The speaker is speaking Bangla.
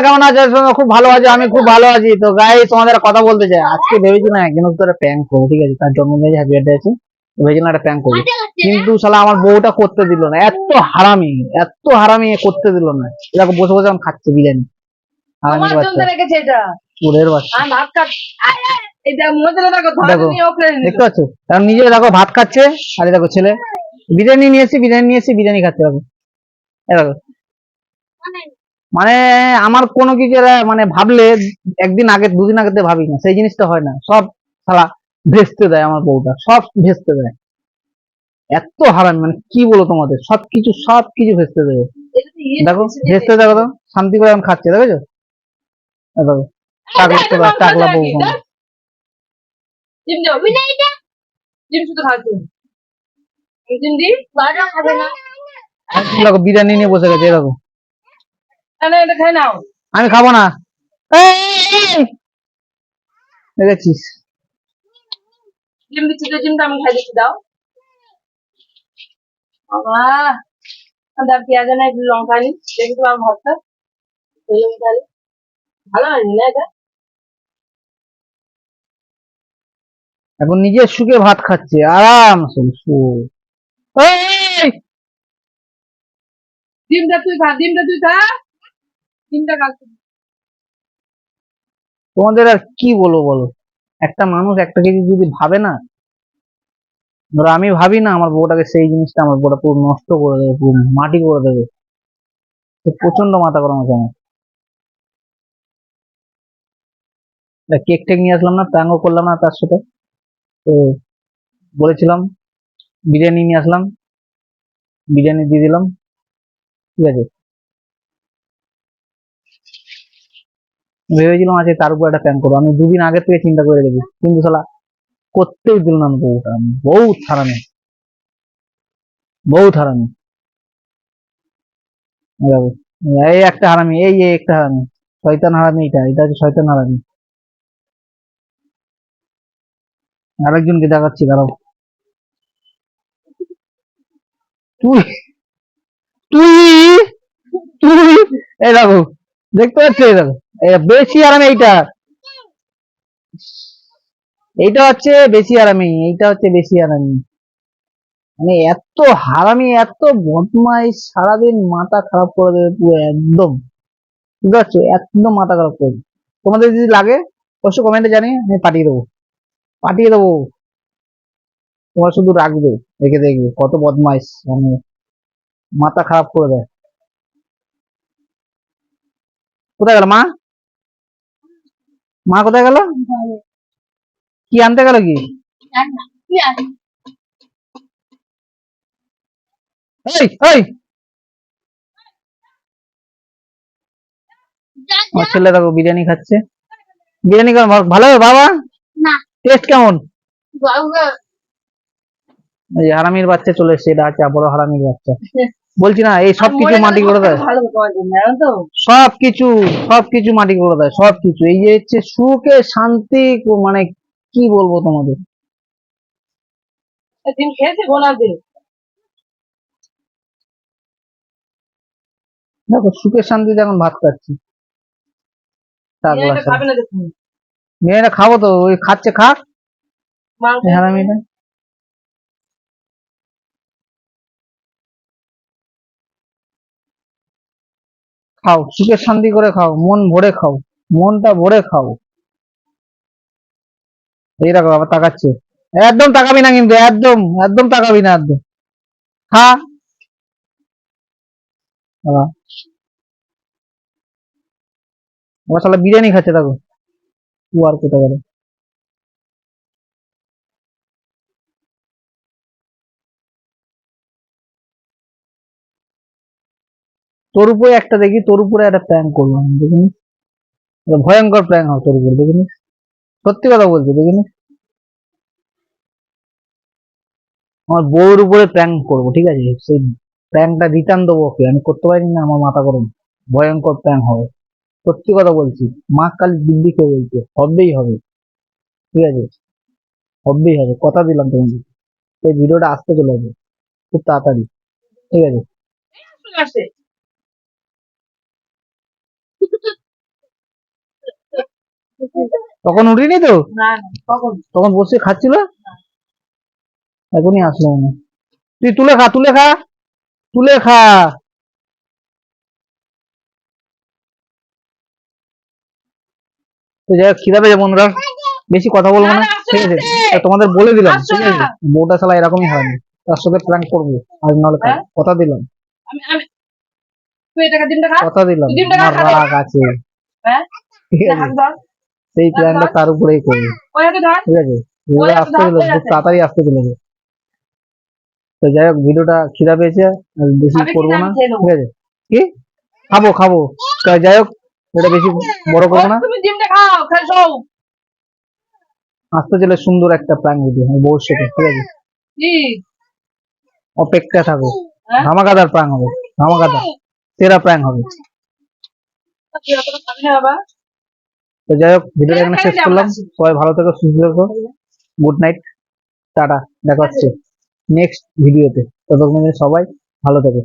তোমরা কেমন আছো তোমরা খুব ভালো আছো আমি খুব ভালো আছি। তো গাই তোমাদের কথা বলতে চাই। আজকে ভেবেছি না একদিন তোরা প্র্যাঙ্ক করব ঠিক আছে? তার জন্মদিন হ্যাপি বার্থডে আছে ভেবেছিলাম একটা প্র্যাঙ্ক করব। কিন্তু শালা আমার বউটা করতে দিল না। এত হারামি এত হারামি করতে দিল না। এরকম বসে বসে আমি খাচ্ছে বিরিয়ানি। আমার বাচ্চা। চোরের বাচ্চা। দেখো দেখতে পাচ্ছ? কারণ নিজে দেখো ভাত খাচ্ছে আর দেখো ছেলে। বিরিয়ানি নিয়ে এসে বিরিয়ানি নিয়ে এসে বিরিয়ানি খাচ্ছে দেখো। দেখো। মানে আমার কোনো কিছু মানে ভাবলে একদিন আগে দুদিন আগে ভাবি না সেই জিনিসটা হয় না। সব সালা ভেস্তে দেয় আমার বউটা সব ভেস্তে দেয়। এত হারাম মানে কি বলো তোমাদের? সব কিছু সব কিছু ভেস্তে দেবে। দেখো ভেস্তে দেখো তো শান্তি করে এখন খাচ্ছে দেখেছ? দেখো টাকলা টাকলা- বউ বিরিয়ানি নিয়ে বসে গেছে এই দেখো না না এটা খাই নাও আমি খাব না। দেখেছিস। জিম দিচ্ছি তো জিমটা আমি খাই দিচ্ছি দাও। বাবা দাও পেঁয়াজ না একটু লঙ্কা নি দেখি তোমার ভাতটা ভালো হয়নি না এটা? এখন নিজের সুখে ভাত খাচ্ছে আরাম ডিমটা তুই খা ডিমটা তুই খা। তোমাদের আর কি বলব বলো? একটা মানুষ একটা কিছু যদি ভাবে না, ধরো আমি ভাবি না আমার বউটাকে সেই জিনিসটা আমার বউটা পুরো নষ্ট করে দেবে, পুরো মাটি করে দেবে। প্রচণ্ড মাথা গরম আছে আমার। কেক টেক নিয়ে আসলাম না প্যাঙ্গও করলাম না তার সাথে। তো বলেছিলাম, বিরিয়ানি নিয়ে আসলাম, বিরিয়ানি দিয়ে দিলাম, ঠিক আছে। ভেবেছিলাম আছে তার উপর একটা প্ল্যান করব। আমি দুদিন আগে থেকে চিন্তা করে রেখেছি। কিন্তু শালা, করতেই দিল না বউটা বহুত হারামি। বহুত হারামি। এই একটা হারামি, এই একটা হারামি। শয়তান হারামি এটা এটা হচ্ছে শয়তান হারামি। আরেকজনকে দেখাচ্ছি, দাঁড়াও। তুই তুই তুই, এই দেখো, দেখতে পাচ্ছ এই দেখো। বেশি আরামে এইটা। এইটা হচ্ছে বেশি আরামি, এইটা হচ্ছে বেশি আরামি। মানে এত হারামি, এত বদমাইশ, সারাদিন মাথা খারাপ করে দেবে পুরো একদম। বুঝতে পারছ? একদম মাথা খারাপ করে। তোমাদের যদি লাগে, অবশ্যই কমেন্টে জানি আমি পাঠিয়ে দেবো। পাঠিয়ে দেবো। তোমার শুধু রাখবে, রেখে দেখবে। কত বদমাইশ মানে মাথা খারাপ করে দেয়। কোথায় গেল মা? মা কোথায় গেল? কি আনতে গেল কি? ছেলে দেখো বিরিয়ানি খাচ্ছে। বিরিয়ানি কেমন? ভালো- বাবা? টেস্ট কেমন? হারামির বাচ্চা চলে এসছে এটা আছে বড় হারামির বাচ্চা। বলছি না এই সব কিছু মাটি করে দেয়। ভালো তোমার জন্য জানো তো? সব কিছু সব কিছু মাটি করে দেয় সব কিছু। এই যে হচ্ছে সুখে শান্তি মানে কি বলব তোমাদের? দেখো সুখের শান্তিতে এখন ভাত খাচ্ছি। মেয়েরা খাব তো ওই খাচ্ছে খাক। মাংস এই খাও, সুখে শান্তি করে খাও, মন ভরে খাও, মনটা ভরে খাও। এই রাখো আবার তাকাচ্ছে। একদম তাকাবি না কিন্তু, একদম একদম তাকাবি না, একদম। খা। আবার শালা বিরিয়ানি খাচ্ছে, দেখো। ও আর কোথায় গেল তোর উপরে একটা দেখি, তোর উপরে একটা প্র্যাঙ্ক করলাম দেখিনি ভয়ঙ্কর প্র্যাঙ্ক হবে তোর উপরে দেখিনি সত্যি কথা বলছি দেখিনি আমার বউর উপরে প্র্যাঙ্ক করব, ঠিক আছে? সেই প্র্যাঙ্কটা রিটার্ন দেবো ওকে, আমি করতে পারিনি না, আমার মাথা গরম। ভয়ঙ্কর প্র্যাঙ্ক হবে। সত্যি কথা বলছি, মা কাল দিল্লি খেয়ে বলছে হবেই হবে। ঠিক আছে? হবেই হবে, কথা দিলাম তোমাকে। এই ভিডিওটা আসতে চলে যাবে খুব তাড়াতাড়ি। ঠিক আছে চলে আসছে তখন উঠিনি তো? না না তখন। বসে খাচ্ছিল? এখনই আসলো হয়। তুই তুলে খা তুলে খা তুলে খা। তো যাই হোক খিদা পেয়েছে বন্ধুরা। বেশি কথা বলব না। না, না, ঠিক আছে। তোমাদের বলে দিলাম ঠিক আছে? না। বউটা শালা এরকমই হয় না। তার সাথে প্ল্যান করব। আজ নাহলে হ্যাঁ? কথা দিলাম। কথা দিলাম। আমার। রাগ আছে। হ্যাঁ? ঠিক আছে। ধর। সেই প্ল্যানটা তার উপরেই করব। ধর। ঠিক আছে? আসতে দিল তাড়াতাড়ি আসতে দিল তো যাই হোক ভিডিওটা খিদা পেয়েছে বেশি করব না। ঠিক আছে? কি? খাব খাব। তো যাই হোক এটা বেশি বড় করব না। আসতে চলে সুন্দর একটা প্ল্যান ভিডিও আমি বউর সাথে ঠিক আছে? অপেক্ষা থাকো। হ্যাঁ? ধামাকাদার প্রাং হবে ধামাকাদার। সেরা প্রাং হবে। না বাবা তো যাই হোক ভিডিওটা এখানে শেষ করলাম। সবাই ভালো থেকো সুস্থ থেকো। গুড নাইট টাটা দেখা হচ্ছে নেক্সট ভিডিওতে ততক্ষণ সবাই ভালো থেকো।